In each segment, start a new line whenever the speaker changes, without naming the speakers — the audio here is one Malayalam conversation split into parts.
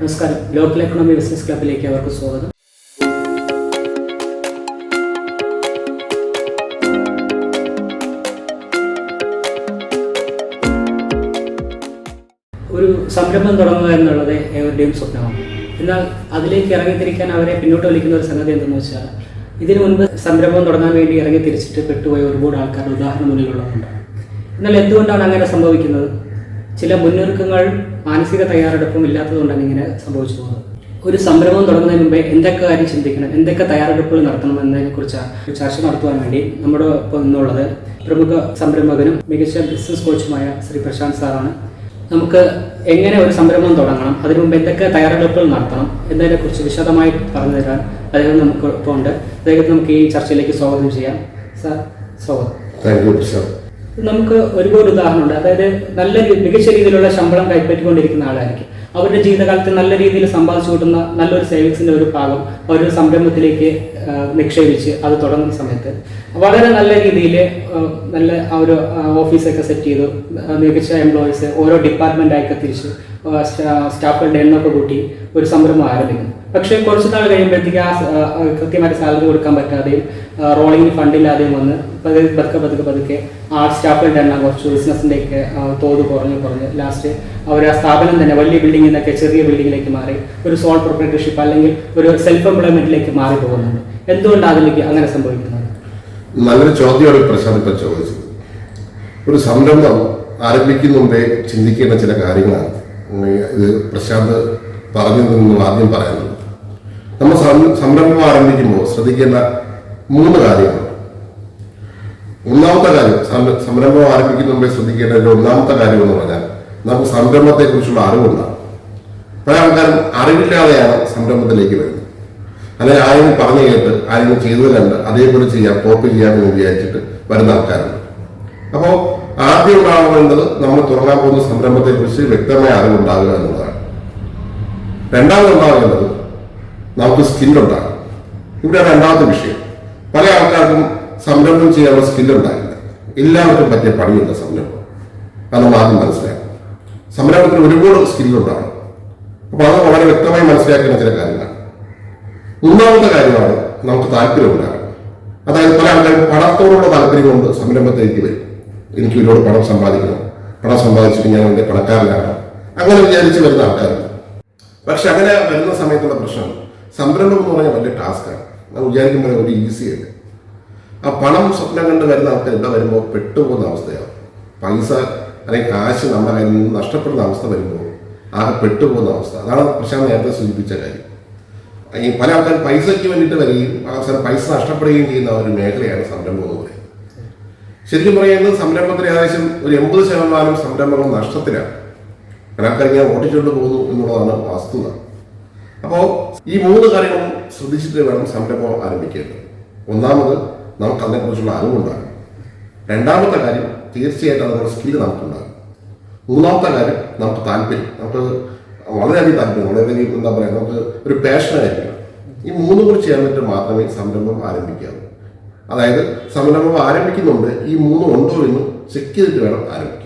നമസ്കാരം ലോക്കൽ എക്കണോമി ബിസിനസ് ക്ലബിലേക്ക് അവർക്ക് സ്വാഗതം ഒരു സംരംഭം തുടങ്ങുക എന്നുള്ളത് ഏവരുടെയും സ്വപ്നമാണ് എന്നാൽ അതിലേക്ക് ഇറങ്ങിത്തിരിക്കാൻ അവരെ പിന്നോട്ട് വലിക്കുന്ന ഒരു സംഗതി എന്തെന്ന് വെച്ചാൽ ഇതിനു മുൻപ് സംരംഭം തുടങ്ങാൻ വേണ്ടി ഇറങ്ങി തിരിച്ചിട്ട് പെട്ടുപോയ ഒരുപാട് ആൾക്കാരുടെ ഉദാഹരണം മുന്നിലുള്ളതുണ്ട് എന്നാൽ എന്തുകൊണ്ടാണ് അങ്ങനെ സംഭവിക്കുന്നത് ചില മുന്നൊരുക്കങ്ങൾ മാനസിക തയ്യാറെടുപ്പും ഇല്ലാത്തതുകൊണ്ടാണ് ഇങ്ങനെ സംഭവിച്ചു പോകുന്നത് ഒരു സംരംഭം തുടങ്ങുന്നതിന് മുമ്പേ എന്തൊക്കെ കാര്യം ചിന്തിക്കണം എന്തൊക്കെ തയ്യാറെടുപ്പുകൾ നടത്തണം എന്നതിനെക്കുറിച്ച് ചർച്ച നടത്തുവാൻ വേണ്ടി നമ്മുടെ ഒപ്പം ഇന്നുള്ളത് പ്രമുഖ സംരംഭകനും മികച്ച ബിസിനസ് കോച്ചുമായ ശ്രീ പ്രശാന്ത് സാറാണ് നമുക്ക് എങ്ങനെ ഒരു സംരംഭം തുടങ്ങണം അതിനു മുമ്പ് എന്തൊക്കെ തയ്യാറെടുപ്പുകൾ നടത്തണം എന്നതിനെക്കുറിച്ച് വിശദമായി പറഞ്ഞു തരാൻ അദ്ദേഹം നമുക്ക് ഒപ്പമുണ്ട് ഉണ്ട് അദ്ദേഹത്തെ നമുക്ക് ഈ ചർച്ചയിലേക്ക് സ്വാഗതം ചെയ്യാം സാർ സ്വാഗതം താങ്ക് യു സാർ നമുക്ക് ഒരുപാട് ഉദാഹരണമുണ്ട് അതായത് നല്ല മികച്ച രീതിയിലുള്ള ശമ്പളം കൈപ്പറ്റിക്കൊണ്ടിരിക്കുന്ന ആളായിരിക്കും അവരുടെ ജീവിതകാലത്ത് നല്ല രീതിയിൽ സമ്പാദിച്ചു കിട്ടുന്ന നല്ലൊരു സേവിങ്സിന്റെ ഒരു ഭാഗം ഒരു സംരംഭത്തിലേക്ക് നിക്ഷേപിച്ച് അത് തുടങ്ങുന്ന സമയത്ത് വളരെ നല്ല രീതിയിൽ നല്ല ഒരു ഓഫീസൊക്കെ സെറ്റ് ചെയ്തു മികച്ച എംപ്ലോയീസ് ഓരോ ഡിപ്പാർട്ട്മെൻ്റായൊക്കെ തിരിച്ച് സ്റ്റാഫുകളുടെ എണ്ണമൊക്കെ കൂട്ടി ഒരു സംരംഭം ആരംഭിക്കുന്നു പക്ഷെ കുറച്ച് നാൾ കഴിയുമ്പോഴത്തേക്ക് ആ കൃത്യമായിട്ട് സാലറി കൊടുക്കാൻ പറ്റാതെയും റോളിംഗിന് ഫണ്ടില്ലാതെയും വന്ന് പതുക്കെ പതുക്കെ പതുക്കെ പതുക്കെ ആർട്ട് സ്റ്റാഫുകളുടെ എണ്ണം കുറച്ച് ബിസിനസിന്റെ ഒക്കെ തോത് കുറഞ്ഞ് കുറഞ്ഞ് ലാസ്റ്റ് അവർ ആ സ്ഥാപനം തന്നെ വലിയ ബിൽഡിംഗിൽ നിന്നൊക്കെ ചെറിയ ബിൽഡിങ്ങിലേക്ക് മാറി ഒരു സോൾ പ്രൊപ്പറേറ്റർഷിപ്പ് അല്ലെങ്കിൽ ഒരു സെൽഫ് എംപ്ലോയ്മെന്റിലേക്ക് മാറി പോകുന്നുണ്ട് എന്തുകൊണ്ടാണ് അതിലേക്ക് അങ്ങനെ സംഭവിക്കുന്നത്
നല്ലൊരു ചോദ്യമാണ് പ്രശാന്ത് ഇപ്പം ചോദിച്ചത് ഒരു സംരംഭം ആരംഭിക്കുന്ന മുമ്പേ ചിന്തിക്കേണ്ട ചില കാര്യങ്ങളാണ് ഇത് പ്രശാന്ത് പറഞ്ഞു ആദ്യം പറയുന്നത് സംരംഭം ആരംഭിക്കുമ്പോൾ ശ്രദ്ധിക്കേണ്ട മൂന്ന് കാര്യങ്ങൾ ഒന്നാമത്തെ കാര്യം സംരംഭം ആരംഭിക്കുന്ന മുമ്പേ ശ്രദ്ധിക്കേണ്ട ഒരു ഒന്നാമത്തെ കാര്യം എന്ന് പറഞ്ഞാൽ നമുക്ക് സംരംഭത്തെ കുറിച്ചുള്ള അറിവുണ്ടാകും പല ആൾക്കാരും അറിവില്ലാതെയാണ് സംരംഭത്തിലേക്ക് വരുന്നത് അല്ലെങ്കിൽ ആരെങ്കിലും പറഞ്ഞു കേട്ട് ആരെങ്കിലും ചെയ്തത് കണ്ട് അതേപോലെ ചെയ്യാം കോപ്പി ചെയ്യാമെന്ന് വിചാരിച്ചിട്ട് വരുന്ന ആൾക്കാരുണ്ട് അപ്പോൾ ആദ്യം ഉണ്ടാകേണ്ടത് നമ്മൾ തുടങ്ങാൻ പോകുന്ന സംരംഭത്തെക്കുറിച്ച് വ്യക്തമായ അറിവുണ്ടാകുക എന്നുള്ളതാണ് രണ്ടാമത് ഉണ്ടാകേണ്ടത് നമുക്ക് സ്കില്ലുണ്ടാകും ഇവിടെ രണ്ടാമത്തെ വിഷയം പല ആൾക്കാർക്കും സംരംഭം ചെയ്യാനുള്ള സ്കില്ലുണ്ടാകില്ല എല്ലാവർക്കും പറ്റിയ പണിയുണ്ട് സംരംഭം അത് നമ്മൾ ആദ്യം മനസ്സിലാക്കും സംരംഭത്തിന് ഒരുപാട് സ്കില്ലുണ്ടാകും അപ്പോൾ അത് വളരെ വ്യക്തമായി മനസ്സിലാക്കുന്ന ചില കാര്യങ്ങളാണ് മൂന്നാമത്തെ കാര്യമാണ് നമുക്ക് താല്പര്യമുണ്ടാകും അതായത് പല ആൾക്കാരും പണത്തോടുള്ള താല്പര്യമുണ്ട് സംരംഭത്തിലേക്ക് വരും എനിക്ക് ഒരുപാട് പണം സമ്പാദിക്കണം പണം സമ്പാദിച്ചിട്ട് ഞാൻ എൻ്റെ പണക്കാരനാകണം അങ്ങനെ വിചാരിച്ച് വരുന്ന ആൾക്കാരുണ്ട് പക്ഷെ അങ്ങനെ വരുന്ന സമയത്തുള്ള പ്രശ്നം സംരംഭം എന്ന് പറഞ്ഞാൽ വലിയ ടാസ്ക്കാണ് നമ്മൾ വിചാരിക്കുമ്പോൾ ഒരു ഈസി അല്ല ആ പണം സ്വപ്നം കണ്ട് വരുന്ന ആൾക്കാർ എന്താ വരുമ്പോൾ പെട്ടുപോകുന്ന അവസ്ഥയാണ് പൈസ അല്ലെങ്കിൽ കാശ് നമ്മുടെ കയ്യിൽ നിന്ന് നഷ്ടപ്പെടുന്ന അവസ്ഥ വരുമ്പോൾ ആകെ പെട്ടുപോകുന്ന അവസ്ഥ അതാണ് പ്രശാന്ത് നേരത്തെ സൂചിപ്പിച്ച കാര്യം ഈ പല ആൾക്കാർ പൈസയ്ക്ക് വേണ്ടിയിട്ട് വരികയും അവസാനം പൈസ നഷ്ടപ്പെടുകയും ചെയ്യുന്ന ഒരു മേഖലയാണ് സംരംഭം എന്ന് പറയുന്നത് ശരിക്കും പറയുന്നത് സംരംഭത്തിന് ഏകദേശം ഒരു എൺപത് ശതമാനം സംരംഭങ്ങൾ നഷ്ടത്തിലാണ് ഇങ്ങനെ ഓടിച്ചുകൊണ്ട് പോകുന്നു എന്നുള്ളതാണ് വസ്തുത അപ്പോൾ ഈ മൂന്ന് കാര്യങ്ങളും ശ്രദ്ധിച്ചിട്ട് വേണം സംരംഭം ആരംഭിക്കേണ്ടത് ഒന്നാമത് നമുക്ക് അതിനെക്കുറിച്ചുള്ള അറിവുണ്ടാകും രണ്ടാമത്തെ കാര്യം തീർച്ചയായിട്ടും അതിനുള്ള സ്കില്ല് നമുക്കുണ്ടാകും മൂന്നാമത്തെ കാര്യം നമുക്ക് താല്പര്യം നമുക്ക് വളരെയധികം താല്പര്യം വളരെയധികം എന്താ പറയുക നമുക്ക് ഒരു പാഷനായിരിക്കണം ഈ മൂന്ന് കൂടി ചേർന്നിട്ട് മാത്രമേ സംരംഭം ആരംഭിക്കാവൂ അതായത് സംരംഭം ആരംഭിക്കുന്നുണ്ട് ഈ മൂന്നും ഉണ്ടോ എന്ന് ചെക്ക് ചെയ്തിട്ട് വേണം ആരംഭിക്കാൻ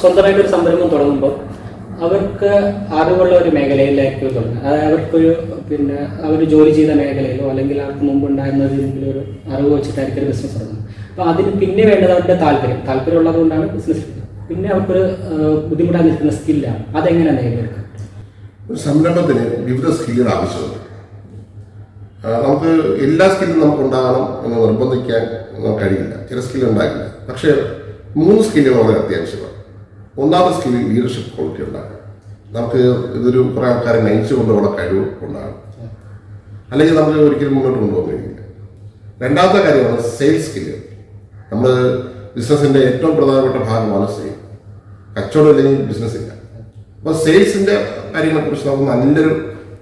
സ്വന്തമായിട്ട് ഒരു സംരംഭം തുടങ്ങുമ്പോൾ അവർക്ക് അറിവുള്ള ഒരു മേഖലയിലേക്ക് തുടങ്ങുക അതായത് അവർക്കൊരു പിന്നെ അവർ ജോലി ചെയ്ത മേഖലയിലോ അല്ലെങ്കിൽ അവർക്ക് മുമ്പ് ഉണ്ടായിരുന്ന ഏതെങ്കിലും ഒരു അറിവ് വെച്ചിട്ടായിരിക്കും ഒരു ബിസിനസ് തുടങ്ങുന്നത് അപ്പോൾ അതിന് പിന്നെ വേണ്ടത് അവരുടെ താല്പര്യം താല്പര്യം ഉള്ളതുകൊണ്ടാണ് ബിസിനസ് പിന്നെ അവർക്കൊരു ബുദ്ധിമുട്ടാൻ നിൽക്കുന്ന സ്കില്ലാണ് അതെങ്ങനെ നേടിയെടുക്കാം
ഒരു സംരംഭത്തിന് വിവിധ സ്കില്ലുകൾ ആവശ്യമുണ്ട് നമുക്ക് എല്ലാ സ്കില്ലും നമുക്ക് ഉണ്ടാകണം എന്ന് നിർബന്ധിക്കാൻ കഴിയില്ല ചില സ്കില്ല് ഉണ്ടാകില്ല പക്ഷേ മൂന്ന് സ്കില്ലുകൾ വളരെ അത്യാവശ്യമാണ് ഒന്നാമത്തെ സ്കിൽ ലീഡർഷിപ്പ് ക്വാളിറ്റി ഉണ്ടാകും നമുക്ക് ഇതൊരു കുറെ ആൾക്കാരെ നയിച്ചു കൊണ്ടുള്ള കഴിവ് ഉണ്ടാകും അല്ലെങ്കിൽ നമുക്ക് ഒരിക്കലും മുന്നോട്ട് കൊണ്ടുപോകാൻ കഴിയില്ല രണ്ടാമത്തെ കാര്യമാണ് സെയിൽസ് സ്കില്ല് നമ്മൾ ബിസിനസിന്റെ ഏറ്റവും പ്രധാനപ്പെട്ട ഭാഗമാണ് സെയിൽ കച്ചവടം ഇല്ലെങ്കിൽ ബിസിനസ് ഇല്ല അപ്പോൾ കാര്യങ്ങളെ കുറിച്ച് നമുക്ക് നല്ലൊരു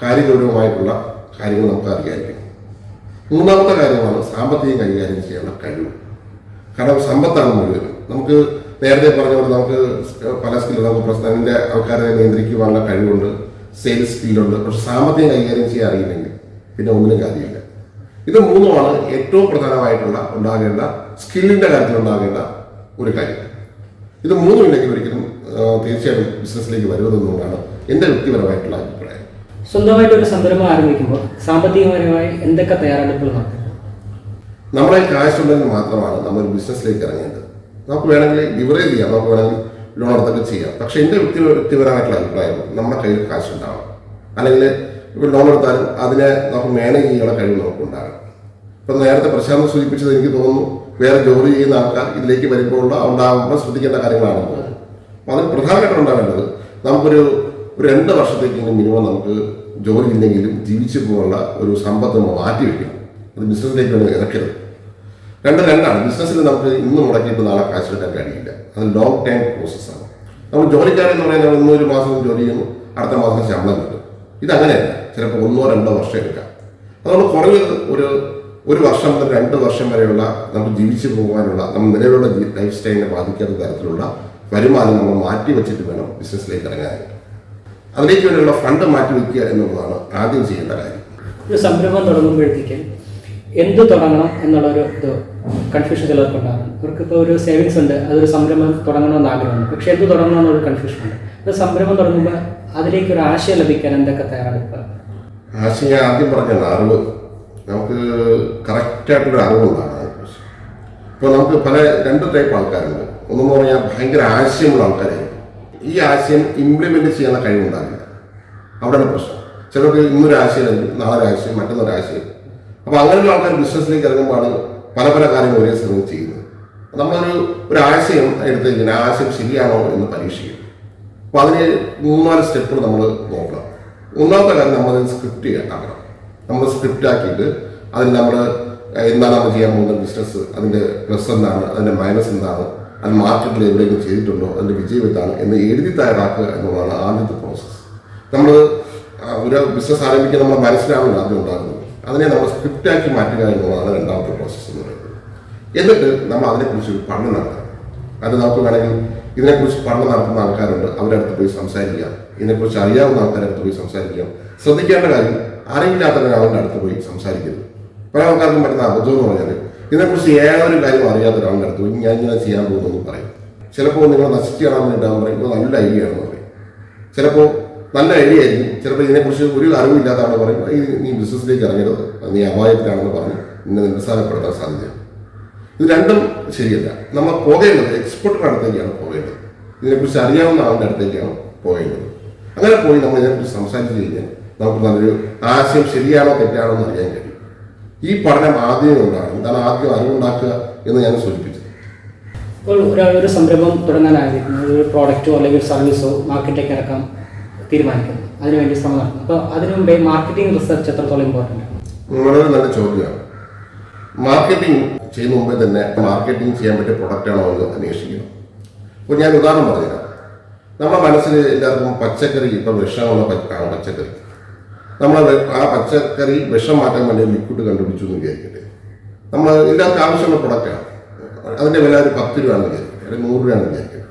കാര്യഗൗരവമായിട്ടുള്ള കാര്യങ്ങൾ നമുക്ക് അറിയാമായിരിക്കും മൂന്നാമത്തെ കാര്യമാണ് സാമ്പത്തികം കൈകാര്യം ചെയ്യാനുള്ള കഴിവ് കാരണം സമ്പത്താണ് മുഴുവൻ നമുക്ക് നേരത്തെ പറഞ്ഞ പോലെ നമുക്ക് പല സ്കില്ലുകൾ നമുക്ക് പ്രസ്ഥാനത്തിന്റെ ആൾക്കാരെ നിയന്ത്രിക്കുവാനുള്ള കഴിവുണ്ട് സെയിൽസ് സ്കില്ലുണ്ട് പക്ഷെ സാമ്പത്തികം കൈകാര്യം ചെയ്യാൻ അറിയില്ലെങ്കിൽ പിന്നെ ഒന്നിനും കാര്യമില്ല ഇത് മൂന്നുമാണ് ഏറ്റവും പ്രധാനമായിട്ടുള്ള ഉണ്ടാകേണ്ട സ്കില്ലിന്റെ കാര്യത്തിൽ ഉണ്ടാകേണ്ട ഒരു കാര്യം ഇത് ഇല്ലെങ്കിൽ ഒരിക്കലും തീർച്ചയായിട്ടും ബിസിനസ്സിലേക്ക് വരുന്നതെന്നുകൊണ്ടാണ് എന്റെ വ്യക്തിപരമായിട്ടുള്ള അഭിപ്രായം
സ്വന്തമായിട്ട് ഒരു സംരംഭം ആരംഭിക്കുമ്പോൾ സാമ്പത്തികപരമായി എന്തൊക്കെ തയ്യാറെടുപ്പുകൾ
നമ്മളെ കാശുണ്ടെങ്കിൽ മാത്രമാണ് നമ്മൾ ബിസിനസ്സിലേക്ക് ഇറങ്ങേണ്ടത് നമുക്ക് വേണമെങ്കിൽ ലിവറേജ് ചെയ്യാം നമുക്ക് വേണമെങ്കിൽ ലോൺ എടുത്തൊക്കെ ചെയ്യാം പക്ഷേ എൻ്റെ വ്യക്തി വ്യക്തിപരമായിട്ടുള്ള അഭിപ്രായം നമ്മുടെ കയ്യിൽ കാശ് ഉണ്ടാവണം അല്ലെങ്കിൽ ഇപ്പോൾ ലോൺ എടുത്താലും അതിനെ നമുക്ക് മാനേജ് ചെയ്യാനുള്ള കഴിവ് നമുക്ക് ഉണ്ടാകണം ഇപ്പം നേരത്തെ പ്രശാന്തം സൂചിപ്പിച്ചത് എനിക്ക് തോന്നുന്നു വേറെ ജോലി ചെയ്യുന്ന ആൾക്കാർ ഇതിലേക്ക് വരുമ്പോൾ ഉണ്ടാകുമ്പോൾ ശ്രദ്ധിക്കേണ്ട കാര്യങ്ങളാണ് അപ്പോൾ അതിന് പ്രധാനമായിട്ടും ഉണ്ടാകേണ്ടത് നമുക്കൊരു ഒരു രണ്ട് വർഷത്തേക്കെങ്കിലും മിനിമം നമുക്ക് ജോലി ഇല്ലെങ്കിലും ജീവിച്ചു പോകാനുള്ള ഒരു സമ്പത്ത് നമ്മൾ മാറ്റി വയ്ക്കണം അത് ബിസിനസ്സിലേക്ക് വേണ്ടി ഇറക്കരുത് രണ്ട് രണ്ടാണ് ബിസിനസ്സിൽ നമുക്ക് ഇന്ന് മുടക്കിയിട്ട് നാളെ കിട്ടാൻ കഴിയില്ല അത് ലോങ് ടൈം പ്രോസസ്സാണ് നമ്മൾ ജോലിക്കാരെന്ന് പറയുന്നത് നമ്മൾ ഇന്നൊരു മാസം ജോലി ചെയ്യുന്നു അടുത്ത മാസം ശമ്പളം കിട്ടും ഇതങ്ങനെയല്ല ചിലപ്പോൾ ഒന്നോ രണ്ടോ വർഷം എടുക്കാം അതുകൊണ്ട് കുറഞ്ഞത് ഒരു ഒരു വർഷം മുതൽ രണ്ട് വർഷം വരെയുള്ള നമുക്ക് ജീവിച്ചു പോകാനുള്ള നമ്മൾ നിലവിലുള്ള ലൈഫ് സ്റ്റൈലിനെ ബാധിക്കാത്ത തരത്തിലുള്ള വരുമാനം നമ്മൾ മാറ്റി വെച്ചിട്ട് വേണം ബിസിനസ്സിലേക്ക് ഇറങ്ങാനായിട്ട് അതിലേക്ക് വേണ്ടിയുള്ള ഫണ്ട് മാറ്റി വയ്ക്കുക എന്നുള്ളതാണ് ആദ്യം ചെയ്യേണ്ട കാര്യം
ഒരു സംരംഭം തുടങ്ങുമ്പോഴത്തേക്ക് എന്ത് തുടങ്ങണം എന്നുള്ളൊരു ഇത് കൺഫ്യൂഷൻ ചിലർക്ക് ഉണ്ടാകും അവർക്കിപ്പോൾ ഒരു സേവിങ്സ് ഉണ്ട് അതൊരു സംരംഭം തുടങ്ങണമെന്ന് ആഗ്രഹമുണ്ട് പക്ഷേ എന്ത് ഒരു കൺഫ്യൂഷൻ ഉണ്ട് അത് സംരംഭം തുടങ്ങുമ്പോൾ അതിലേക്ക് ഒരു ആശയം ലഭിക്കാൻ എന്തൊക്കെ തയ്യാറെടുക്കുക
ആശയം ഞാൻ ആദ്യം പറഞ്ഞത് അറിവ് നമുക്ക് കറക്റ്റായിട്ടൊരു അറിവുള്ളതാണ് ഇപ്പോൾ നമുക്ക് പല രണ്ട് ടൈപ്പ് ആൾക്കാരുണ്ട് ഒന്നെന്ന് പറഞ്ഞാൽ ഭയങ്കര ആശയമുള്ള ആൾക്കാരായിരിക്കും ഈ ആശയം ഇംപ്ലിമെൻറ്റ് ചെയ്യാനുള്ള കഴിവുണ്ടാകില്ല അവിടെയാണ് പ്രശ്നം ചിലർക്ക് ഇന്നൊരു ആശയം നാളെ ഒരു ആശയം മറ്റൊന്നൊരു ആശയം അപ്പോൾ അങ്ങനെയുള്ള ആൾക്കാർ ബിസിനസ്സിലേക്ക് ഇറങ്ങുമ്പോഴാണ് പല പല കാര്യങ്ങൾ ഒരേ സമയം ചെയ്യുന്നത് നമ്മളൊരു ഒരു ആശയം എടുത്ത് ഇങ്ങനെ ആശയം ശരിയാണോ എന്ന് പരീക്ഷിക്കും അപ്പൊ അതിന് മൂന്നാല് സ്റ്റെപ്പ് നമ്മൾ നോക്കണം ഒന്നാമത്തെ കാര്യം നമ്മൾ സ്ക്രിപ്റ്റ് ആക്കണം നമ്മൾ സ്ക്രിപ്റ്റ് ആക്കിയിട്ട് അതിന് നമ്മൾ എന്താണ് നമ്മൾ ചെയ്യാൻ പോകുന്ന ബിസിനസ് അതിന്റെ പ്ലസ് എന്താണ് അതിന്റെ മൈനസ് എന്താണ് അത് മാർക്കറ്റിൽ എവിടെയെങ്കിലും ചെയ്തിട്ടുണ്ടോ അതിന്റെ വിജയം എന്താണ് എന്ന് എഴുതി തയ്യാറാക്കുക എന്നുള്ളതാണ് ആദ്യത്തെ പ്രോസസ്സ് നമ്മൾ ഒരു ബിസിനസ് ആരംഭിക്കാൻ നമ്മൾ മനസ്സിലാവില്ല ആദ്യം ഉണ്ടാകുന്നത് അതിനെ നമ്മൾ സ്ക്രിപ്റ്റാക്കി മാറ്റുക എന്നുള്ളതാണ് രണ്ടാമത്തെ പ്രോസസ്സ് എന്ന് പറയുന്നത് എന്നിട്ട് നമ്മൾ അതിനെക്കുറിച്ച് ഒരു പഠനം നടത്താം അത് നമുക്ക് വേണമെങ്കിൽ ഇതിനെക്കുറിച്ച് പഠനം നടത്തുന്ന ആൾക്കാരുണ്ട് അവരുടെ അടുത്ത് പോയി സംസാരിക്കാം ഇതിനെക്കുറിച്ച് അറിയാവുന്ന ആൾക്കാരുടെ അടുത്ത് പോയി സംസാരിക്കാം ശ്രദ്ധിക്കേണ്ട കാര്യം ഒരാളുടെ അടുത്ത് പോയി സംസാരിക്കരുത് പല ആൾക്കാർക്കും പറ്റുന്ന അബദ്ധം എന്ന് പറഞ്ഞാൽ ഇതിനെക്കുറിച്ച് ഏതൊരു കാര്യം അറിയാത്ത ഒരാളുടെ അടുത്ത് പോയി ഞാൻ ഇങ്ങനെ ചെയ്യാൻ പോകുന്നു എന്ന് പറയും ചിലപ്പോൾ നിങ്ങൾ നശിച്ചു കാണാൻ വേണ്ടിയിട്ടാണ് പറയും നല്ല ഐഡിയ ആണെന്ന് പറയും ചിലപ്പോൾ നല്ല ഐഡിയ ആയിരുന്നു ചിലപ്പോൾ ഇതിനെക്കുറിച്ച് ഒരു അറിവില്ലാത്ത ആൾ ഈ നീ ബിസിനസ്സിലേക്ക് ഇറങ്ങരുത് നീ അപായത്തിലാണെന്ന് പറഞ്ഞ് നിന്നെ നിരസാനപ്പെടുത്താൻ സാധ്യതയാണ് ഇത് രണ്ടും ശരിയല്ല നമ്മൾ പോകേണ്ടത് എക്സ്പെർട്ടിൻ്റെ അടുത്തേക്കാണ് പോകേണ്ടത് ഇതിനെക്കുറിച്ച് അറിയാവുന്ന ആളുടെ അടുത്തേക്കാണ് പോകേണ്ടത് അങ്ങനെ പോയി നമ്മൾ ഇതിനെക്കുറിച്ച് സംസാരിച്ചു കഴിഞ്ഞാൽ നമുക്ക് നല്ലൊരു ആശയം ശരിയാണോ തെറ്റാണോ എന്ന് അറിയാൻ കഴിയും ഈ പഠനം ആദ്യമേ ഉണ്ടാകണം എന്താണ് ആദ്യം അറിവുണ്ടാക്കുക എന്ന് ഞാൻ സൂചിപ്പിച്ചു
ഇപ്പോൾ ഒരാൾ ഒരു സംരംഭം തുടങ്ങാൻ ആഗ്രഹിക്കുന്നത് ഒരു പ്രോഡക്റ്റോ അല്ലെങ്കിൽ ഒരു സർവീസോ മാർക്കറ്റിലേക്ക് ഇറക്കാം തീരുമാനിക്കുന്നത് അതിനുവേണ്ടി ശ്രമം നടത്തുന്നത് അപ്പോൾ അതിനു മുമ്പേ മാർക്കറ്റിംഗ് റിസർച്ച് എത്രത്തോളം ഇമ്പോർട്ടൻ്റ്
വളരെ നല്ല ചോദ്യമാണ് മാർക്കറ്റിംഗ് ചെയ്യുന്ന മുമ്പേ തന്നെ മാർക്കറ്റിംഗ് ചെയ്യാൻ പറ്റിയ പ്രൊഡക്റ്റ് ആണോ എന്ന് അന്വേഷിക്കണം അപ്പോൾ ഞാൻ ഉദാഹരണം പറഞ്ഞുതരാം നമ്മുടെ മനസ്സിൽ എല്ലാവർക്കും പച്ചക്കറി ഇപ്പം വിഷമുള്ള ആണ് പച്ചക്കറി നമ്മൾ ആ പച്ചക്കറി വിഷം മാറ്റാൻ വേണ്ടി ലിക്വിഡ് കണ്ടുപിടിച്ചു എന്ന് വിചാരിക്കട്ടെ നമ്മൾ എല്ലാവർക്കും ആവശ്യമുള്ള പ്രൊഡക്റ്റാണ് അതിൻ്റെ വില ഒരു പത്ത് രൂപയാണെന്ന് വിചാരിക്കട്ടെ അല്ലെങ്കിൽ നൂറ് രൂപയാണെന്ന് വിചാരിക്കട്ടെ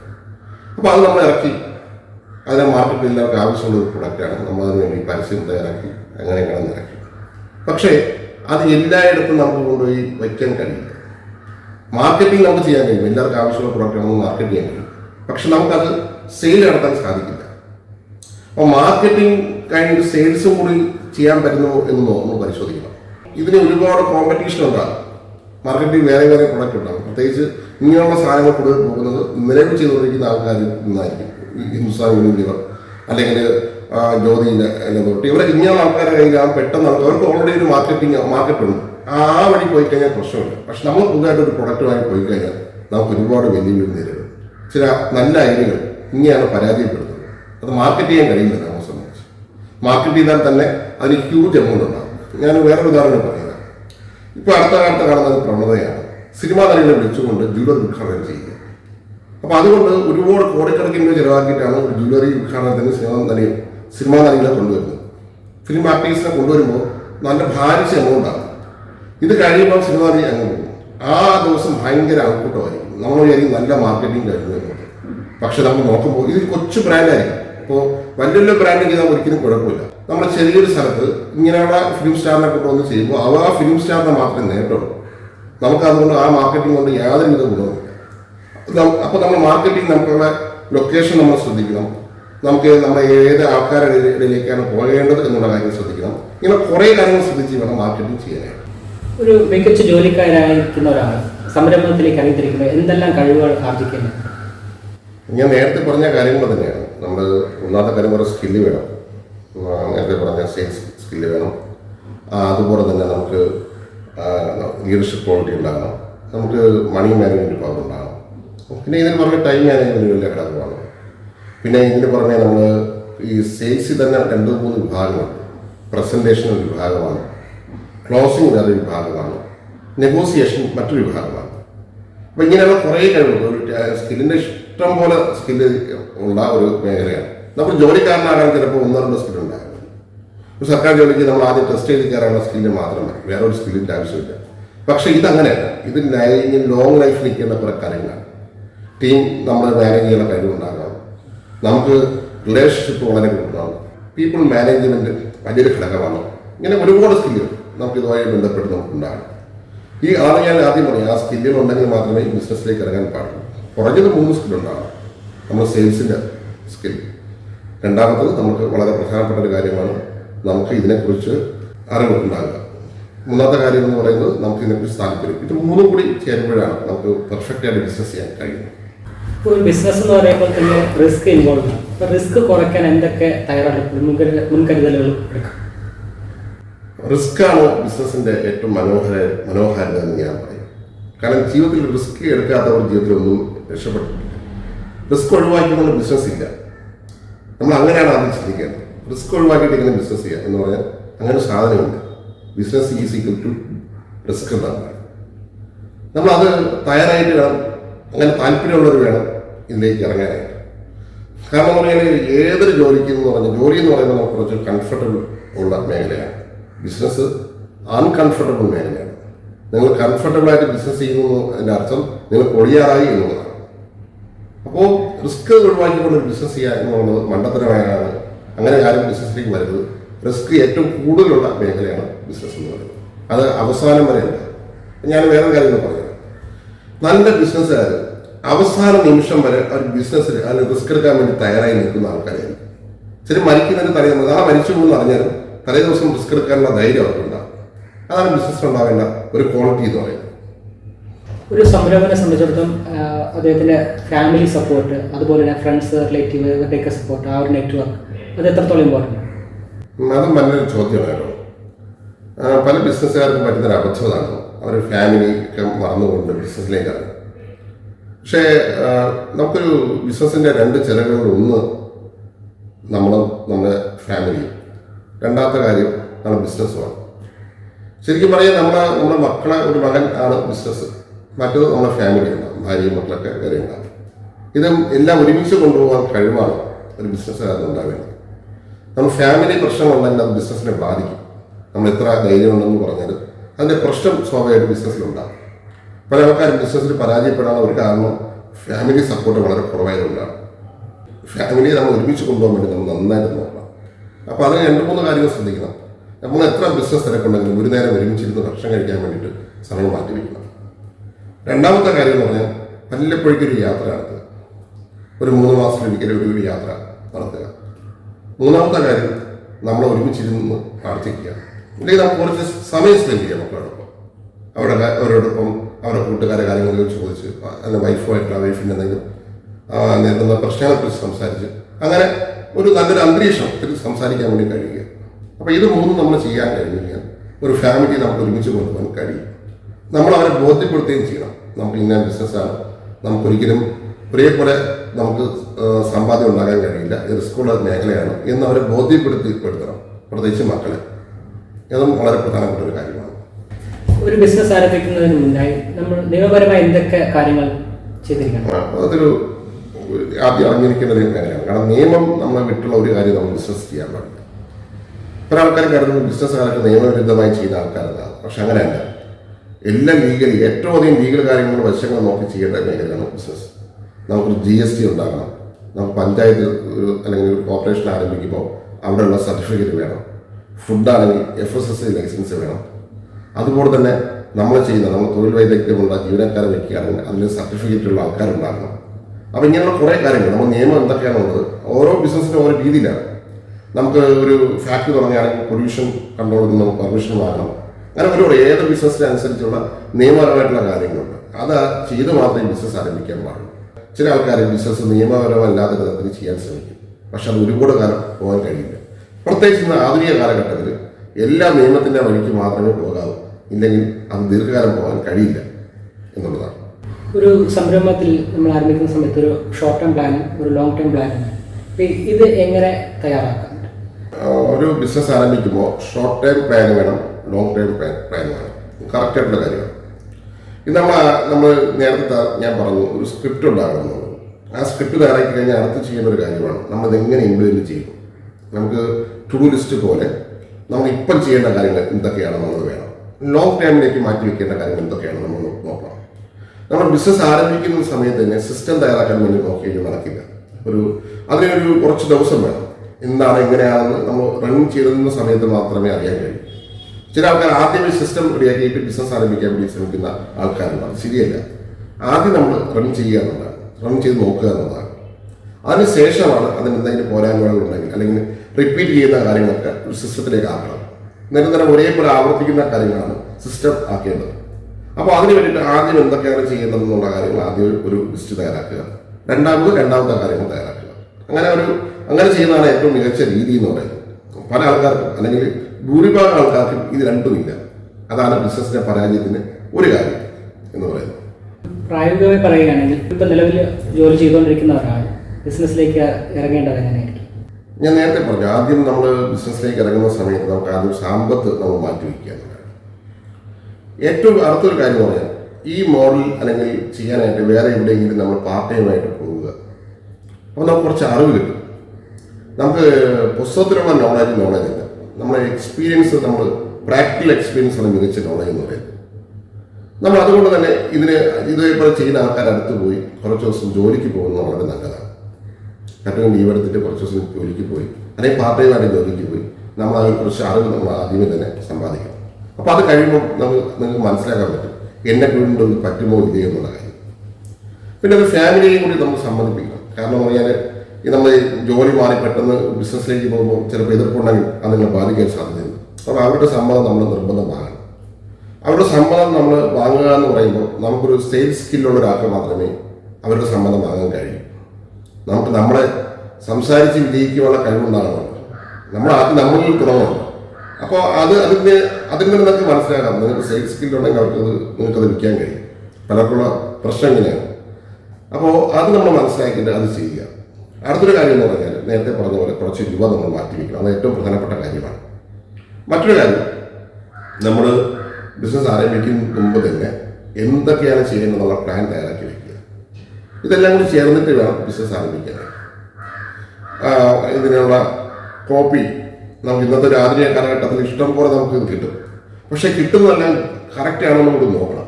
അപ്പോൾ അത് നമ്മൾ ഇറക്കി അതിനെ മാർക്കറ്റിൽ എല്ലാവർക്കും ആവശ്യമുള്ള ഒരു പ്രൊഡക്റ്റാണ് അതിന് വേണ്ടി പരസ്യം തയ്യാറാക്കി അങ്ങനെ കിടന്നിറക്കി പക്ഷേ അത് എല്ലായിടത്തും നമുക്ക് കൊണ്ടുപോയി വയ്ക്കാൻ കഴിയില്ല മാർക്കറ്റിംഗ് നമുക്ക് ചെയ്യാൻ കഴിയും എല്ലാവർക്കും ആവശ്യമുള്ള നമുക്ക് മാർക്കറ്റ് ചെയ്യാൻ കഴിയും പക്ഷെ നമുക്കത് സെയിൽ നടത്താൻ സാധിക്കില്ല അപ്പോൾ മാർക്കറ്റിംഗ് കഴിഞ്ഞ് സെയിൽസ് കൂടി ചെയ്യാൻ പറ്റുന്നു എന്ന് നമ്മൾ പരിശോധിക്കണം ഇതിന് ഒരുപാട് കോമ്പറ്റീഷൻ ഉണ്ടാകും മാർക്കറ്റിംഗ് വേറെ വേറെ പ്രൊഡക്റ്റ് ഉണ്ടാകും പ്രത്യേകിച്ച് ഇങ്ങനെയുള്ള സാധനങ്ങൾ കൂടുതൽ പോകുന്നത് നിലവിൽ ചെയ്തുകൊണ്ടിരിക്കുന്ന ആൾക്കാരിൽ നിന്നായിരിക്കും മുസാവിൻ എന്നിവർ അല്ലെങ്കിൽ ജ്യോതി തൊട്ട് ഇവിടെ ഇങ്ങനെ ആൾക്കാരെ കയ്യിൽ ആ പെട്ടെന്ന് അവർക്ക് ഓൾറെഡി ഒരു മാർക്കറ്റിംഗ് മാർക്കറ്റ് ഉണ്ട് ആ വഴി പോയി കഴിഞ്ഞാൽ പ്രശ്നമില്ല പക്ഷെ നമ്മൾ പുതുതായിട്ട് ഒരു പ്രൊഡക്റ്റുമായി പോയി കഴിഞ്ഞാൽ നമുക്ക് ഒരുപാട് വെല്ലുവിളി നേരിടും ചില നല്ല ഐഡിയകൾ ഇങ്ങനെയാണ് പരാജയപ്പെടുന്നത് അത് മാർക്കറ്റ് ചെയ്യാൻ കഴിയില്ല നമ്മളെ സംബന്ധിച്ച് മാർക്കറ്റ് ചെയ്താൽ തന്നെ അതിന് ഹ്യൂജ് എമൗണ്ട് ഉണ്ടാകും ഞാൻ വേറൊരു ഉദാഹരണം പറയാം ഇപ്പോൾ അടുത്ത കാലത്ത് കാണുന്നത് ഒരു പ്രവണതയാണ് സിനിമാ നടികളെ വിളിച്ചുകൊണ്ട് ജൂഡോ ഉദ്ഘാടനം ചെയ്യുക അപ്പോൾ അതുകൊണ്ട് ഒരുപാട് കോടിക്കണക്കിന് ചെലവാക്കിയിട്ടാണ് ഒരു ജ്വല്ലറി ഉദ്ഘാടനത്തിന് സിനിമ നടികൾ സിനിമാ നടികളെ കൊണ്ടുവരുന്നത് ഫിലിം ആർട്ടിസ്റ്റിനെ കൊണ്ടുവരുമ്പോൾ നല്ല ഭാരിച്ച എമൗണ്ടാണ് ഇത് കഴിയുമ്പോൾ സിനിമ നടി അങ്ങ് പോകും ആ ദിവസം ഭയങ്കര ഔട്ട്പുട്ടായിരിക്കും നമ്മൾ വിചാരിക്കും നല്ല മാർക്കറ്റിംഗ് കഴിഞ്ഞു പക്ഷെ നമ്മൾ നോക്കുമ്പോൾ ഇത് കൊച്ചു ബ്രാൻഡായിരിക്കും അപ്പോൾ വലിയ വലിയ ബ്രാൻഡ് ചെയ്താൽ ഒരിക്കലും കുഴപ്പമില്ല നമ്മൾ ചെറിയൊരു സ്ഥലത്ത് ഇങ്ങനെയുള്ള ഫിലിം സ്റ്റാറിനെ കൊണ്ടുവന്ന് ചെയ്യുമ്പോൾ അവ ആ ഫിലിം സ്റ്റാറിനെ മാത്രമേ നേട്ടമുള്ളൂ നമുക്ക് അതുകൊണ്ട് ആ മാർക്കറ്റിംഗ് കൊണ്ട് യാതൊരു വിധ ഗുണമില്ല അപ്പോൾ നമ്മൾ മാർക്കറ്റിംഗ് നമുക്കുള്ള ലൊക്കേഷൻ നമ്മൾ ശ്രദ്ധിക്കണം നമുക്ക് നമ്മൾ ഏത് ആൾക്കാരുടെ പോകേണ്ടത് എന്നുള്ള കാര്യം ശ്രദ്ധിക്കണം ഇങ്ങനെ കുറേ കാര്യങ്ങൾ ശ്രദ്ധിച്ച് വേണം മാർക്കറ്റിംഗ് ചെയ്യാനായിട്ട്
ഒരു മികച്ച ജോലിക്കാരായിരിക്കുന്ന ഒരാൾ സംരംഭത്തിലേക്ക് അറിയിത്തിരിക്കുന്നത് എന്തെല്ലാം കഴിവുകൾ ആർജിക്കുന്നത്
ഞാൻ നേരത്തെ പറഞ്ഞ കാര്യങ്ങൾ തന്നെയാണ് നമ്മൾ ഒന്നാമത്തെ കാര്യം കുറേ സ്കില്ല് വേണം നേരത്തെ പറഞ്ഞ സെയിൽസ് സ്കില്ല് വേണം അതുപോലെ തന്നെ നമുക്ക് ലീഡർഷിപ്പ് ക്വാളിറ്റി ഉണ്ടാകണം നമുക്ക് മണി മാനേജ്മെൻറ്റ് പവർ ഉണ്ടാകണം പിന്നെ ഇതിന് പുറമെ ടൈം മാനേജ്മെൻറ്റ് വലിയ ഘടകമാണ് പിന്നെ ഇതിന് പുറമെ നമ്മൾ ഈ സെയിൽസിൽ തന്നെ രണ്ട് മൂന്ന് വിഭാഗങ്ങളുണ്ട് പ്രസൻറ്റേഷൻ ഒരു വിഭാഗമാണ് ക്ലോസിംഗ് വേറെ വിഭാഗമാണ് നെഗോസിയേഷൻ മറ്റൊരു വിഭാഗമാണ് അപ്പം ഇങ്ങനെയുള്ള കുറേ കഴിവുകൾ ഒരു സ്കില്ലിൻ്റെ ഇഷ്ടം പോലെ സ്കില്ല് ഉള്ള ഒരു മേഖലയാണ് നമ്മൾ ജോലിക്കാരനാകാൻ ചിലപ്പോൾ ഒന്നോ രണ്ടോ സ്കിൽ ഉണ്ടായിരുന്നു സർക്കാർ ജോലിക്ക് നമ്മൾ ആദ്യം ടെസ്റ്റ് ചെയ്ത് കയറാനുള്ള സ്കില്ല് മാത്രം വേറെ ഒരു സ്കില്ലിൻ്റെ ആവശ്യമില്ല പക്ഷേ ഇതങ്ങനെയല്ല ഇത് ലൈഫ് ലോങ് ലൈഫ് നിൽക്കുന്ന കുറേ കാര്യങ്ങളാണ് ടീം നമ്മുടെ മാനേജ് ചെയ്യുന്ന കഴിവുണ്ടാകണം നമുക്ക് റിലേഷൻഷിപ്പ് വളരെ കൂടുതലാണ് പീപ്പിൾ മാനേജ്മെന്റ് വലിയൊരു ഘടകമാണ് ഇങ്ങനെ ഒരുപാട് സ്കില്ലുകൾ നമുക്ക് ഇതുമായി ബന്ധപ്പെട്ട് നമുക്കുണ്ടാകണം ഈ ആണ് ഞാൻ ആദ്യം പറയും ആ സ്കില്ലുകൾ ഉണ്ടെങ്കിൽ മാത്രമേ ബിസിനസ്സിലേക്ക് ഇറങ്ങാൻ പാടുള്ളൂ കുറഞ്ഞത് മൂന്ന് സ്കില്ലുണ്ടാകണം നമ്മൾ സെയിൽസിൻ്റെ സ്കിൽ രണ്ടാമത്തത് നമുക്ക് വളരെ പ്രധാനപ്പെട്ട ഒരു കാര്യമാണ് നമുക്ക് ഇതിനെക്കുറിച്ച് അറിവുണ്ടാകുക മൂന്നാമത്തെ കാര്യം എന്ന് പറയുന്നത് നമുക്ക് ഇതിനെക്കുറിച്ച് താല്പര്യം ഇത് മൂന്നും കൂടി ചേരുമ്പോഴാണ് നമുക്ക് പെർഫെക്റ്റ് ആയിട്ട് ബിസിനസ് ചെയ്യാൻ കഴിയുന്നത്
ഒരു ബിസിനസ് എന്ന് പറയുമ്പോൾ തന്നെ റിസ്ക് ഇൻവോൾവ് ആണ് അപ്പോൾ റിസ്ക് കുറയ്ക്കാൻ എന്തൊക്കെ തയ്യാറെടുപ്പ് മുൻകരുതലുകൾ എടുക്കാം
റിസ്ക് ബിസിനസിന്റെ ഏറ്റവും മനോഹര മനോഹാരിത എന്ന് ഞാൻ പറയും കാരണം ജീവിതത്തിൽ റിസ്ക് എടുക്കാത്തവർ ജീവിതത്തിൽ ഒന്നും രക്ഷപ്പെട്ടിട്ടില്ല റിസ്ക് ഒഴിവാക്കിയുള്ള ബിസിനസ് ഇല്ല നമ്മൾ അങ്ങനെയാണ് ആദ്യം ചിന്തിക്കേണ്ടത് റിസ്ക് ഒഴിവാക്കിയിട്ട് ഇങ്ങനെ ബിസിനസ് ചെയ്യാം എന്ന് പറഞ്ഞാൽ അങ്ങനെ സാധനമുണ്ട് business is equal to risk എന്നാണ് നമ്മളത് തയ്യാറായിട്ട് വേണം അങ്ങനെ താല്പര്യമുള്ളവർ വേണം ഇതിലേക്ക് ഇറങ്ങാനായിട്ട് കാരണം എന്ന് പറഞ്ഞാൽ ഏതൊരു ജോലിക്ക് എന്ന് പറഞ്ഞാൽ ജോലി എന്ന് പറയുന്നത് നമുക്ക് കുറച്ച് കംഫർട്ടബിൾ ഉള്ള മേഖലയാണ് ബിസിനസ് അൺകംഫർട്ടബിൾ മേഖലയാണ് നിങ്ങൾ കംഫർട്ടബിളായിട്ട് ബിസിനസ് ചെയ്യുന്നു അതിൻ്റെ അർത്ഥം നിങ്ങൾ പൊളിയാറായി എന്നുള്ളതാണ് അപ്പോൾ റിസ്ക് ഒഴിവാക്കിക്കൊണ്ട് ബിസിനസ് ചെയ്യുക എന്നുള്ളത് മണ്ടത്തരമായാണ് അങ്ങനെ ആരും ബിസിനസ്സിലേക്ക് വരുന്നത് റിസ്ക് ഏറ്റവും കൂടുതലുള്ള മേഖലയാണ് ബിസിനസ് എന്ന് പറയുന്നത് അത് അവസാനം ഉണ്ട് ഞാൻ വേറെ കാര്യങ്ങൾ പറയാം നല്ല ബിസിനസ്സുകാർ അവസാന നിമിഷം വരെ അവർ ബിസിനസ്സിൽ അതിന് റിസ്ക് എടുക്കാൻ വേണ്ടി തയ്യാറായി നിൽക്കുന്ന ആൾക്കാരായിരിക്കും ശരി മരിക്കുന്നതിന് തലേന്ന് ആ മരിച്ചു എന്ന് അറിഞ്ഞാൽ തലേ ദിവസം റിസ്ക് എടുക്കാനുള്ള ധൈര്യം അവർക്കുണ്ടാകും അതാണ് ബിസിനസ് ഉണ്ടാവേണ്ട ഒരു ക്വാളിറ്റി എന്ന് പറയുന്നത്
ഒരു സംരംഭനെ സംബന്ധിച്ചിടത്തോളം അദ്ദേഹത്തിൻ്റെ ഫാമിലി സപ്പോർട്ട് അതുപോലെ തന്നെ ഫ്രണ്ട്സ് റിലേറ്റീവ് ഇവരുടെയൊക്കെ സപ്പോർട്ട് ആ ഒരു നെറ്റ്വർക്ക് അത് എത്രത്തോളം ഇമ്പോർട്ടൻ്റ്
അതും നല്ലൊരു ചോദ്യമായിരുന്നു പല ബിസിനസ്സുകാർക്കും പറ്റുന്നൊരു അബദ്ധമാണ് അവർ ഫാമിലി ഒക്കെ മറന്നുകൊണ്ട് ബിസിനസ്സിലേക്കാണ് പക്ഷേ നമുക്കൊരു ബിസിനസ്സിൻ്റെ രണ്ട് ചിലവുകൾ ഒന്ന് നമ്മൾ നമ്മുടെ ഫാമിലി രണ്ടാമത്തെ കാര്യം നമ്മുടെ ബിസിനസ്സുമാണ് ശരിക്കും പറയാൻ നമ്മുടെ നമ്മുടെ മക്കളെ ഒരു മകൻ ആണ് ബിസിനസ് മറ്റത് നമ്മുടെ ഫാമിലി ഉണ്ടാകും ഭാര്യയും മക്കളൊക്കെ വരെ ഉണ്ടാകും ഇതും എല്ലാം ഒരുമിച്ച് കൊണ്ടുപോകാൻ കഴിവാണ് ഒരു ബിസിനസ്സുകാരൻ ഉണ്ടാവേണ്ടത് നമ്മൾ ഫാമിലി പ്രശ്നം ഉണ്ടെങ്കിൽ അത് ബിസിനസ്സിനെ ബാധിക്കും നമ്മൾ എത്ര ധൈര്യമുണ്ടെന്ന് പറഞ്ഞാലും അതിൻ്റെ പ്രശ്നം സ്വാഭാവികമായിട്ട് ബിസിനസ്സിലുണ്ടാകും പല ആൾക്കാരും ബിസിനസ്സിൽ പരാജയപ്പെടാനുള്ള ഒരു കാരണം ഫാമിലി സപ്പോർട്ട് വളരെ കുറവായതുകൊണ്ടാണ് ഫാമിലിയെ നമ്മൾ ഒരുമിച്ച് കൊണ്ടുപോകാൻ വേണ്ടി നമ്മൾ നന്നായിട്ട് നോക്കണം അപ്പോൾ അതിന് രണ്ട് മൂന്ന് കാര്യങ്ങൾ ശ്രദ്ധിക്കണം നമ്മൾ എത്ര ബിസിനസ് തിരക്കുണ്ടെങ്കിലും ഒരു നേരം ഒരുമിച്ചിരുന്ന് ഭക്ഷണം കഴിക്കാൻ വേണ്ടിയിട്ട് സമയം മാറ്റി വയ്ക്കണം രണ്ടാമത്തെ കാര്യം എന്ന് പറഞ്ഞാൽ വല്ലപ്പോഴേക്കൊരു യാത്ര നടത്തുക ഒരു മൂന്ന് ഒരിക്കലും ഒരു യാത്ര നടത്തുക മൂന്നാമത്തെ കാര്യം നമ്മൾ ഒരുമിച്ചിരുന്ന് പ്രാർത്ഥിക്കുക അല്ലെങ്കിൽ നമുക്ക് കുറച്ച് സമയം സ്പെൻഡ് ചെയ്യാം മക്കളോടൊപ്പം അവരുടെ അവരോടൊപ്പം അവരുടെ കൂട്ടുകാരെ കാര്യങ്ങളൊക്കെ ചോദിച്ച് അതിൻ്റെ വൈഫുമായിട്ടുള്ള വൈഫിൻ്റെ എന്തെങ്കിലും നേരിടുന്ന പ്രശ്നങ്ങളെക്കുറിച്ച് സംസാരിച്ച് അങ്ങനെ ഒരു നല്ലൊരു അന്തരീക്ഷത്തിൽ സംസാരിക്കാൻ വേണ്ടി കഴിയുക അപ്പോൾ ഇത് മൂന്നും നമ്മൾ ചെയ്യാൻ കഴിഞ്ഞാൽ ഒരു ഫാമിലി നമുക്ക് ഒരുമിച്ച് കൊണ്ടുപോകാൻ കഴിയും നമ്മൾ അവരെ ബോധ്യപ്പെടുത്തുകയും ചെയ്യണം നമുക്ക് ഇന്ന ബിസിനസ്സാണ് നമുക്കൊരിക്കലും ഒരേപോലെ നമുക്ക് സമ്പാദ്യം ഉണ്ടാകാൻ കഴിയില്ല റിസ്ക്കുള്ള മേഖലയാണ് എന്ന് അവരെ ബോധ്യപ്പെടുത്തിപ്പെടുത്തണം പ്രത്യേകിച്ച് മക്കളെ ഇതും വളരെ പ്രധാനപ്പെട്ട ഒരു കാര്യം
ഒരു ബിസിനസ് ആരംഭിക്കുന്നതിന് മുന്നായി നമ്മൾ നിയമപരമായി എന്തൊക്കെ കാര്യങ്ങൾ ചെയ്തിരിക്കണം
അതൊരു ആദ്യം അറിഞ്ഞിരിക്കേണ്ട ഒരു കാര്യമാണ് കാരണം നിയമം നമ്മളെ വിട്ടുള്ള ഒരു കാര്യം നമ്മൾ ബിസിനസ് ചെയ്യാൻ പാടില്ല പല ആൾക്കാർ കരുതുന്നത് ബിസിനസ് കാലത്ത് നിയമവിരുദ്ധമായി ചെയ്ത ആൾക്കാരെന്നാണ് പക്ഷെ അങ്ങനെയല്ല എല്ലാം ലീഗലി ഏറ്റവും അധികം ലീഗൽ കാര്യങ്ങൾ വശങ്ങൾ നോക്കി ചെയ്യേണ്ട മേഖലയാണ് ബിസിനസ് നമുക്കൊരു ജി എസ് ടി ഉണ്ടാകണം നമുക്ക് പഞ്ചായത്ത് ഒരു അല്ലെങ്കിൽ ഒരു കോർപ്പറേഷൻ ആരംഭിക്കുമ്പോൾ അവിടെയുള്ള സർട്ടിഫിക്കറ്റ് വേണം ഫുഡാണെങ്കിൽ F S S C licence വേണം അതുപോലെ തന്നെ നമ്മൾ ചെയ്യുന്ന നമ്മൾ തൊഴിൽ വൈദഗ്ധ്യമുള്ള ജീവനക്കാരെ വയ്ക്കുകയാണെങ്കിൽ അതിന് സർട്ടിഫിക്കറ്റ് ആൾക്കാർ ആൾക്കാരുണ്ടാകണം അപ്പോൾ ഇങ്ങനെയുള്ള കുറേ കാര്യങ്ങൾ നമ്മൾ നിയമം എന്തൊക്കെയാണുള്ളത് ഓരോ ബിസിനസ്സിനും ഓരോ രീതിയിലാണ് നമുക്ക് ഒരു ഫാക്ടറി തുടങ്ങുകയാണെങ്കിൽ പൊല്യൂഷൻ കൺട്രോളിൽ നിന്ന് നമുക്ക് പെർമിഷൻ വാങ്ങണം അങ്ങനെ ഒരു ഏത് ബിസിനസ്സിനനുസരിച്ചുള്ള നിയമപരമായിട്ടുള്ള കാര്യങ്ങളുണ്ട് അത് ചെയ്ത് മാത്രമേ ബിസിനസ് ആരംഭിക്കാൻ പാടുള്ളൂ ചില ആൾക്കാർ ബിസിനസ് നിയമപരമല്ലാത്ത വിധത്തിൽ ചെയ്യാൻ ശ്രമിക്കും പക്ഷെ അത് ഒരുപാട് കാലം പോകാൻ കഴിയില്ല പ്രത്യേകിച്ച് ഇന്ന് ആധുനിക കാലഘട്ടത്തിൽ എല്ലാ നിയമത്തിൻ്റെ വഴിക്ക് മാത്രമേ പോകാവൂ ഇല്ലെങ്കിൽ അത് ദീർഘകാലം പോകാൻ കഴിയില്ല
എന്നുള്ളതാണ് ഒരു സംരംഭത്തിൽ നമ്മൾ ആരംഭിക്കുന്ന സമയത്ത് ഒരു ഷോർട്ട് ടേം പ്ലാനും ഒരു ലോങ് ടേം പ്ലാനും ഇത് എങ്ങനെ തയ്യാറാക്കാം
ഒരു ബിസിനസ് ആരംഭിക്കുമ്പോൾ ഷോർട്ട് ടേം പ്ലാൻ വേണം ലോങ് ടേം പ്ലാൻ പ്ലാൻ വേണം കറക്റ്റായിട്ടുള്ള കാര്യമാണ് ഇത് നമ്മൾ നമ്മൾ നേരത്തെ ഞാൻ പറഞ്ഞു ഒരു സ്ക്രിപ്റ്റ് ഉണ്ടാകുന്നു ആ സ്ക്രിപ്റ്റ് തയ്യാറാക്കി കഴിഞ്ഞാൽ അടുത്ത് ചെയ്യുന്ന ഒരു കാര്യമാണ് നമ്മൾ എങ്ങനെ ഇംപ്ലിമെൻറ്റ് ചെയ്യും നമുക്ക് ടു ഡു ലിസ്റ്റ് പോലെ നമ്മൾ ഇപ്പം ചെയ്യേണ്ട കാര്യങ്ങൾ എന്തൊക്കെയാണെന്നുള്ളത് വേണം ലോങ് ടൈമിലേക്ക് മാറ്റി വെക്കേണ്ട കാര്യങ്ങൾ എന്തൊക്കെയാണ് നമ്മൾ നോക്കണം നമ്മൾ ബിസിനസ് ആരംഭിക്കുന്ന സമയത്ത് തന്നെ സിസ്റ്റം തയ്യാറാക്കാൻ വേണ്ടി നോക്കി കഴിഞ്ഞാൽ നടക്കില്ല ഒരു അതിനൊരു കുറച്ച് ദിവസം വേണം എന്താണ് എങ്ങനെയാണെന്ന് നമ്മൾ റൺ ചെയ്യുന്ന സമയത്ത് മാത്രമേ അറിയാൻ കഴിയൂ ചില ആൾക്കാർ ആദ്യമേ സിസ്റ്റം റെഡിയാക്കിയിട്ട് ബിസിനസ് ആരംഭിക്കാൻ വേണ്ടി ശ്രമിക്കുന്ന ആൾക്കാരുണ്ടാവും ശരിയല്ല ആദ്യം നമ്മൾ റൺ ചെയ്യുക എന്നുള്ളതാണ് റൺ ചെയ്ത് നോക്കുക എന്നുള്ളതാണ് അതിനുശേഷമാണ് അതിന് എന്തെങ്കിലും പോരായ്മകൾ ഉണ്ടെങ്കിൽ അല്ലെങ്കിൽ റിപ്പീറ്റ് ചെയ്യുന്ന കാര്യങ്ങളൊക്കെ ഒരു സിസ്റ്റത്തിലേക്ക് ആക്കണം നിരന്തരം ഒരേപോലെ ആവർത്തിക്കുന്ന കാര്യങ്ങളാണ് സിസ്റ്റം ആക്കേണ്ടത് അപ്പോൾ അതിന് വേണ്ടിയിട്ട് ആദ്യം എന്തൊക്കെയാണ് ചെയ്യേണ്ടത് എന്നുള്ള കാര്യങ്ങൾ ആദ്യം ഒരു ലിസ്റ്റ് തയ്യാറാക്കുക രണ്ടാമത് രണ്ടാമത്തെ കാര്യങ്ങൾ തയ്യാറാക്കുക അങ്ങനെ ഒരു അങ്ങനെ ചെയ്യുന്നതാണ് ഏറ്റവും മികച്ച രീതി എന്ന് പറയുന്നത് പല ആൾക്കാർക്കും അല്ലെങ്കിൽ ഭൂരിഭാഗം ആൾക്കാർക്കും ഇത് ഇല്ല അതാണ് ബിസിനസിന്റെ പരാജയത്തിന് ഒരു കാര്യം എന്ന് പറയുന്നത്
പ്രായോഗികമായി പറയുകയാണെങ്കിൽ ഇപ്പൊ നിലവിൽ ജോലി ചെയ്തുകൊണ്ടിരിക്കുന്നവരാണ് ബിസിനസ്സിലേക്ക് ഇറങ്ങേണ്ടത് എങ്ങനെയായിരിക്കും
ഞാൻ നേരത്തെ പറഞ്ഞു ആദ്യം നമ്മൾ ബിസിനസ്സിലേക്ക് ഇറങ്ങുന്ന സമയത്ത് നമുക്ക് ആദ്യം സാമ്പത്ത് നമ്മൾ മാറ്റി വയ്ക്കുക എന്നുള്ളതാണ് ഏറ്റവും അടുത്തൊരു കാര്യം പറഞ്ഞാൽ ഈ മോഡൽ അല്ലെങ്കിൽ ചെയ്യാനായിട്ട് വേറെ എവിടെയെങ്കിലും നമ്മൾ പാർട്ട് ടൈമായിട്ട് പോകുക അപ്പോൾ നമുക്ക് കുറച്ച് അറിവ് കിട്ടും നമുക്ക് പുസ്തകത്തിലുള്ള നോളജ് നോളജ് ഇല്ല നമ്മുടെ എക്സ്പീരിയൻസ് നമ്മൾ പ്രാക്ടിക്കൽ എക്സ്പീരിയൻസ് ആണ് മികച്ച നോളജ് എന്ന് പറയുന്നത് നമ്മൾ അതുകൊണ്ട് തന്നെ ഇതിന് ഇതേപോലെ ചെയ്യുന്ന ആൾക്കാർ അടുത്ത് പോയി കുറച്ച് ദിവസം ജോലിക്ക് പോകുന്നത് വളരെ നല്ലതാണ് കാരണം ലീവ് എടുത്തിട്ട് കുറച്ച് ദിവസം ജോലിക്ക് പോയി അല്ലെങ്കിൽ പാർട്ടി ടൈമായിട്ട് ജോലിക്ക് പോയി നമ്മൾ അതിൽ കുറച്ച് അറിവ് നമ്മൾ ആദ്യമേ തന്നെ സമ്പാദിക്കണം അപ്പോൾ അത് കഴിയുമ്പോൾ നമ്മൾ നിങ്ങൾക്ക് മനസ്സിലാക്കാൻ പറ്റും എന്നെ കൊണ്ട് പറ്റുമോ ഇതേ എന്നുള്ള കാര്യം പിന്നെ അത് ഫാമിലിയെയും കൂടി നമ്മൾ സമ്മതിപ്പിക്കണം കാരണം പറഞ്ഞാൽ ഈ നമ്മൾ ജോലി മാറി പെട്ടെന്ന് ബിസിനസ്സിലേക്ക് പോകുമ്പോൾ ചിലപ്പോൾ എതിർപ്പുണ്ടെങ്കിൽ അത് നിങ്ങളെ ബാധിക്കാൻ സാധ്യതയുണ്ട് അപ്പോൾ അവരുടെ സമ്മതം നമ്മൾ നിർബന്ധമാകണം അവരുടെ സമ്മതം നമ്മൾ വാങ്ങുക എന്ന് പറയുമ്പോൾ നമുക്കൊരു സെയിൽസ് സ്കില്ലുള്ള ഒരാൾക്ക് മാത്രമേ അവരുടെ സമ്മതം വാങ്ങാൻ കഴിയൂ നമുക്ക് നമ്മളെ സംസാരിച്ച് വിജയിക്കുവാനുള്ള കഴിവുണ്ടാകണം നമ്മൾ ആദ്യം നമ്മളിൽ കുറവാണ് അപ്പോൾ അത് അതിൻ്റെ അതിൽ നിന്ന് നിങ്ങൾക്ക് മനസ്സിലാക്കാം നിങ്ങൾക്ക് സൈഡ് സ്കില്ലുണ്ടെങ്കിൽ അവർക്കത് നിങ്ങൾക്കത് വിൽക്കാൻ കഴിയും പലർക്കുള്ള പ്രശ്നം എങ്ങനെയാണ് അപ്പോൾ അത് നമ്മൾ മനസ്സിലാക്കിയിട്ട് അത് ചെയ്യുക അടുത്തൊരു കാര്യം എന്ന് പറഞ്ഞാൽ നേരത്തെ പറഞ്ഞ പോലെ കുറച്ച് രൂപ നമ്മൾ മാറ്റി വയ്ക്കണം അത് ഏറ്റവും പ്രധാനപ്പെട്ട കാര്യമാണ് മറ്റൊരു കാര്യം നമ്മൾ ബിസിനസ് ആരംഭിക്കുന്ന മുമ്പ് തന്നെ എന്തൊക്കെയാണ് ചെയ്യുന്നത് എന്നുള്ള പ്ലാൻ തയ്യാറാക്കി വയ്ക്കുക ഇതെല്ലാം കൂടി ചേർന്നിട്ട് വേണം ബിസിനസ് ആരംഭിക്കാൻ ഇതിനുള്ള കോപ്പി നമുക്ക് ഇന്നത്തെ ഒരു ആധുനിക കാലഘട്ടത്തിൽ ഇഷ്ടം പോലെ നമുക്ക് ഇത് കിട്ടും പക്ഷെ കിട്ടുന്നതെല്ലാം കറക്റ്റ് ആണെന്ന് നമുക്ക് നോക്കണം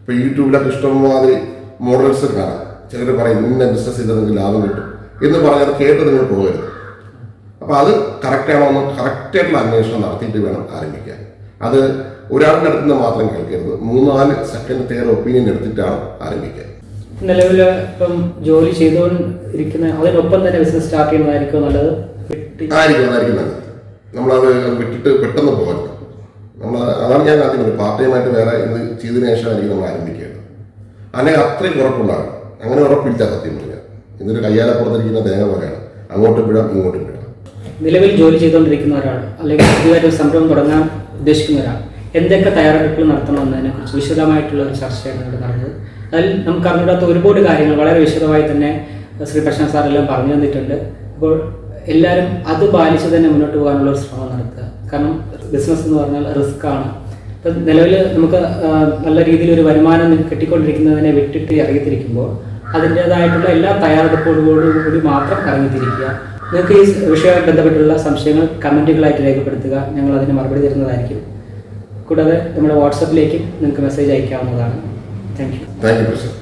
ഇപ്പൊ യൂട്യൂബിലൊക്കെ ഇഷ്ടംമാതിരി മോഡൽസ് കാണാം ചിലർ പറയും ഇന്ന ബിസിനസ് ചെയ്താൽ നിങ്ങൾക്ക് ലാഭം കിട്ടും എന്ന് പറഞ്ഞാൽ കേട്ട് നിങ്ങൾ പോകരുത് അപ്പൊ അത് കറക്റ്റ് ആണോ എന്ന് കറക്റ്റായിട്ടുള്ള അന്വേഷണം നടത്തിയിട്ട് വേണം ആരംഭിക്കാൻ അത് ഒരാളുടെ അടുത്ത് നിന്ന് മാത്രം കേൾക്കരുത് മൂന്നാല് സെക്കൻഡ് തേർഡ് ഒപ്പീനിയൻ എടുത്തിട്ടാണ് ആരംഭിക്കുക
നിലവിൽ ഇപ്പം ജോലി ചെയ്തുകൊണ്ടിരിക്കുന്ന അതിനൊപ്പം തന്നെ ബിസിനസ് സ്റ്റാർട്ട് ചെയ്യുന്നതായിരിക്കും
നല്ലത് നമ്മളത് വിട്ടിട്ട് പെട്ടെന്ന് പോകരുത് നമ്മൾ അതാണ് ഞാൻ കാത്തിക്കുന്നത് പാർട്ട് ടൈമായിട്ട് വേറെ ഇത് ചെയ്തതിനു ശേഷമായിരിക്കും നമ്മൾ ആരംഭിക്കേണ്ടത് അല്ലെങ്കിൽ അത്രയും ഉറപ്പുണ്ടാകും അങ്ങനെ ഉറപ്പില്ല സത്യം പറഞ്ഞാൽ ഇതൊരു പുറത്തിരിക്കുന്ന തേങ്ങ പോലെയാണ് അങ്ങോട്ട് വിടാം ഇങ്ങോട്ടും വിടാം
നിലവിൽ ജോലി ചെയ്തുകൊണ്ടിരിക്കുന്നവരാണ് അല്ലെങ്കിൽ പുതിയതായിട്ട് സംരംഭം തുടങ്ങാൻ ഉദ്ദേശിക്കുന്നവരാണ് എന്തൊക്കെ തയ്യാറെടുപ്പുകൾ നടത്തണം എന്നതിനെക്കുറിച്ച് വിശദമായിട്ടുള്ള ഒരു ചർച്ചയാണ് ഇവിടെ നടന്നത് അതിൽ നമുക്ക് അറിഞ്ഞിടാത്ത ഒരുപാട് കാര്യങ്ങൾ വളരെ വിശദമായി തന്നെ ശ്രീ പ്രശാൻ സാറെല്ലാം പറഞ്ഞു തന്നിട്ടുണ്ട് അപ്പോൾ എല്ലാവരും അത് പാലിച്ച് തന്നെ മുന്നോട്ട് പോകാനുള്ള ഒരു ശ്രമം നടത്തുക കാരണം ബിസിനസ് എന്ന് പറഞ്ഞാൽ റിസ്ക് ആണ് ഇപ്പം നിലവിൽ നമുക്ക് നല്ല രീതിയിൽ ഒരു വരുമാനം കിട്ടിക്കൊണ്ടിരിക്കുന്നതിനെ വിട്ടിട്ട് ഇറങ്ങിത്തിരിക്കുമ്പോൾ അതിൻ്റേതായിട്ടുള്ള എല്ലാ തയ്യാറെടുപ്പോടുകൂടി മാത്രം ഇറങ്ങിത്തിരിക്കുക നിങ്ങൾക്ക് ഈ വിഷയവുമായി ബന്ധപ്പെട്ടുള്ള സംശയങ്ങൾ കമൻറ്റുകളായിട്ട് രേഖപ്പെടുത്തുക ഞങ്ങൾ അതിന് മറുപടി തരുന്നതായിരിക്കും കൂടാതെ നമ്മുടെ വാട്സപ്പിലേക്കും നിങ്ങൾക്ക് മെസ്സേജ് അയക്കാവുന്നതാണ് താങ്ക്
യു താങ്ക് യു